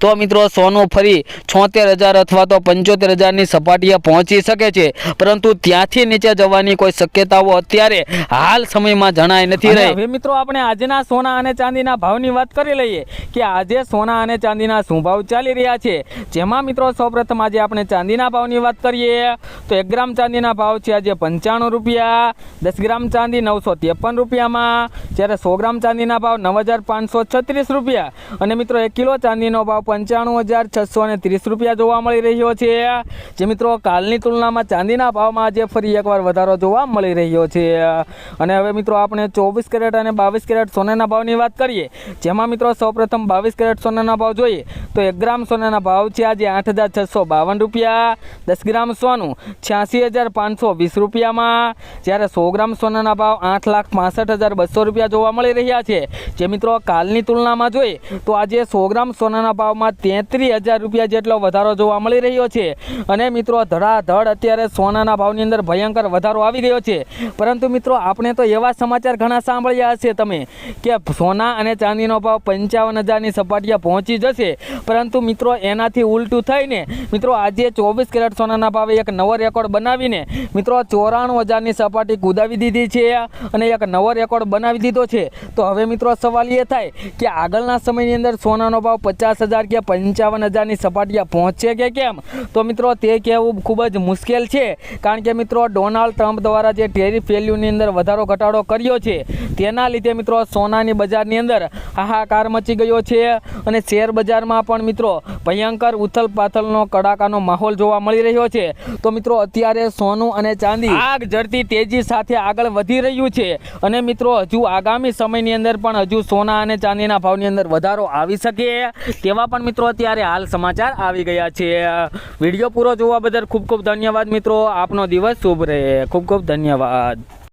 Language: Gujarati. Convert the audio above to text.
તો મિત્રો સોનું ફરી છોતેર હજાર અથવા તો પંચોતેર હજારની સપાટીએ પહોંચી શકે છે. પરંતુ ત્યાંથી નીચે જવાની કોઈ શક્યતાઓ અત્યારે હાલ સમયમાં જણાય નથી રહી. હવે મિત્રો આપણે આજના સોના અને ચાંદીના ભાવની વાત કરી લઈએ કે આજે સોના અને ચાંદીના શું ભાવ ચાલી રહ્યા છે. જેમાં મિત્રો સૌપ્રથમ આજે આપણે ચાંદીના ભાવની વાત કરીએ તો એક ગ્રામ ચાંદીના ભાવ છે આજે પંચાણું રૂપિયા દસ ગ્રામ ચાંદી નવસો ત્રેપન રૂપિયામાં જ્યારે સો ગ્રામ ચાંદીના ભાવ નવ હજાર પાંચસો છત્રીસ રૂપિયા અને મિત્રો એક કિલો ચાંદીનો ભાવ પંચાણું હજાર છસો ને ત્રીસ રૂપિયા જોવા મળી રહ્યો છે. જે મિત્રો કાલની તુલનામાં ચાંદીના ભાવમાં આજે ફરી એકવાર વધારો જોવા મળી રહ્યો છે. અને હવે મિત્રો આપણે ચોવીસ કેરેટ અને બાવીસ કેરેટ સોનાના ભાવની વાત કરીએ. જેમાં મિત્રો સૌપ્રથમ બાવીસ કેરેટ સોનાના ભાવ જોઈએ તો એક ગ્રામ સોનાના ભાવ છે આજે આઠ હજાર છસો બાવન રૂપિયા. દસ ગ્રામ સોનું છ્યાસી હજાર પાંચસો વીસ રૂપિયામાં. જ્યારે સો ગ્રામ સોનાના ભાવ આઠ લાખ પાસઠ હજાર બસો રૂપિયા જોવા મળી રહ્યા છે. જે મિત્રો કાલની તુલનામાં જોઈએ તો આજે સો ગ્રામ સોનાના ભાવમાં તેત્રીસ હજાર રૂપિયા જેટલો વધારો જોવા મળી રહ્યો છે. અને મિત્રો, ધડાધડ અત્યારે સોનાના ભાવની અંદર ભયંકર વધારો આવી રહ્યો છે. પરંતુ મિત્રો, આપણે તો એવા સમાચાર ઘણા સાંભળ્યા હશે તમે, કે સોના અને ચાંદીનો ભાવ પંચાવન હજારની સપાટીએ પહોંચી જશે. પરંતુ મિત્રો, એનાથી ઉલટું થઈને, મિત્રો, આજે ચોવીસ કેરેટ સોનાના ભાવે એક નવો રેકોર્ડ બનાવીને, મિત્રો, ચોરાણું હજારની સપાટી કુદાવી દીધી છે અને એક નવો રેકોર્ડ બનાવી દીધો છે. તો હવે, મિત્રો, સવાલ એ થાય કે આગળના સમયની અંદર સોનાનો ભાવ પચાસ હજાર કે પંચાવન હજારની સપાટીએ પહોંચશે કે કેમ? તો મિત્રો, તે કહેવું ખૂબ જ મુશ્કેલ છે. કારણ કે મિત્રો, ડોનાલ્ડ ટ્રમ્પ દ્વારા જે ટેરિફ વેલ્યુની અંદર વધારો ઘટાડો કર્યો છે, તેના લીધે મિત્રો સોનાની બજારની અંદર હાહાકાર મચી ગયો છે. અને શેર બજારમાં પણ મિત્રો ભયંકર ઉથલ પાથલનો કડાકાનો માહોલ જોવા મળી રહ્યો છે. તો મિત્રો, અત્યારે સોનું અને ચાંદી આગ જડતી તેજી સાથે આગળ વધી રહ્યું છે. અને મિત્રો, હજુ આગામી સમયની અંદર પણ હજુ સોના અને ચાંદીના ભાવની અંદર વધારો આવી શકે તેવા પણ મિત્રો અત્યારે હાલ સમાચાર આવી ગયા છે. વીડિયો પૂરો જોવા બદલ ખૂબ ખૂબ ધન્યવાદ મિત્રો. આપનો દિવસ શુભ રહે. ખૂબ ખૂબ ધન્યવાદ.